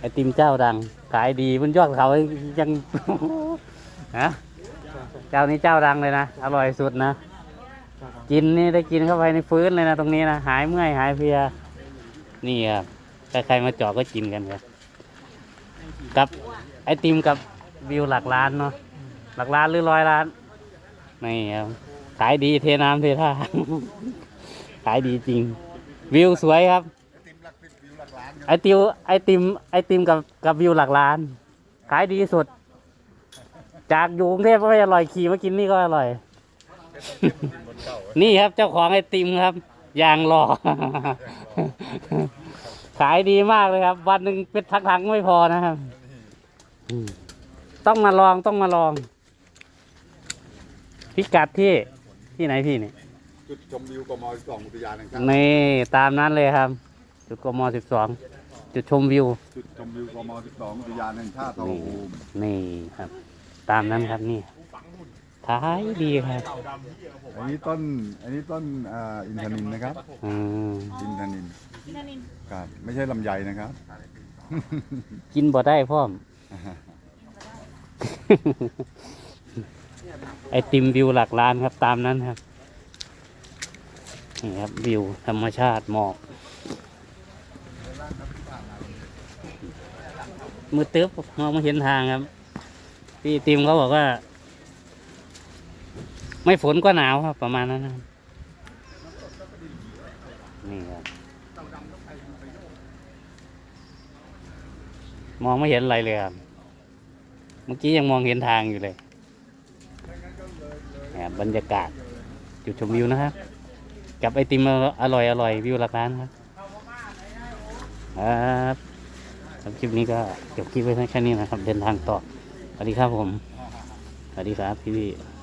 ไอติมเจ้าดัง ขายดีบนยอดเขายังฮะเจ้านี้เจ้าดังเลยนะ อร่อยสุดนะ กินนี่ได้กินเข้าไปในฟื้นเลยนะตรงนี้นะ หายเมื่อยหายเพลีย นี่ครับใครๆมาจาะก็กินกันครับกับไอติมกับวิวหลักล้านเนาะ หลักล้านหรือร้อยล้าน นี่ครับ ขายดีเทน้ำเทท่า ขายดีจริง วิวสวยครับ ไอติวไอติมไอติมกับกับวิวหลักล้าน ขายดีสุด จากอยู่กรุงเทพก็ไม่อร่อยขี่มากินนี่ก็อร่อยนี่ครับเจ้าของไอติมครับยางหล่อ ขายดีมากเลยครับ วันหนึ่งเป็นทักๆไม่พอนะครับอืมต้องมาลองต้องมาลอง พิกัดที่ที่ไหนพี่นี่จุดชมวิวกมสองอุทยานแห่งชาตินี่ตามนั้นเลยครับ จุดกมสิบสองจุดชมวิว จุดชมวิวกมสิบสองอุทยานแห่งชาติทองภูมินี่ครับ ตามนั้นครับนี่ขายดีครับอันนี้ต้นอันนี้ต้นอ่าอินทนินนะครับอืมอินทนินครับไม่ใช่ลำไยนะครับ กินบ่ได้พ่อม ไอติมวิวหลักล้านครับตามนั้นครับนี่ครับวิวธรรมชาติหมอก มือตึ๊บมองไม่เห็นทางครับ พี่ติมเขาบอกว่า ไม่ฝนก็หนาวครับ ประมาณนั้นนะครับนี่ครับมองไม่เห็นอะไรเลยครับ เมื่อกี้ยังมองเห็นทางอยู่เลยเนี่ยบรรยากาศจุดชมวิวนะครับ กับไอติมอร่อยอร่อยวิวหลักล้านครับ ครับสำหรับคลิปนี้ก็จบคลิปไว้แค่นี้นะครับ เดินทางต่อสวัสดีครับผมสวัสดีครับพี่พี่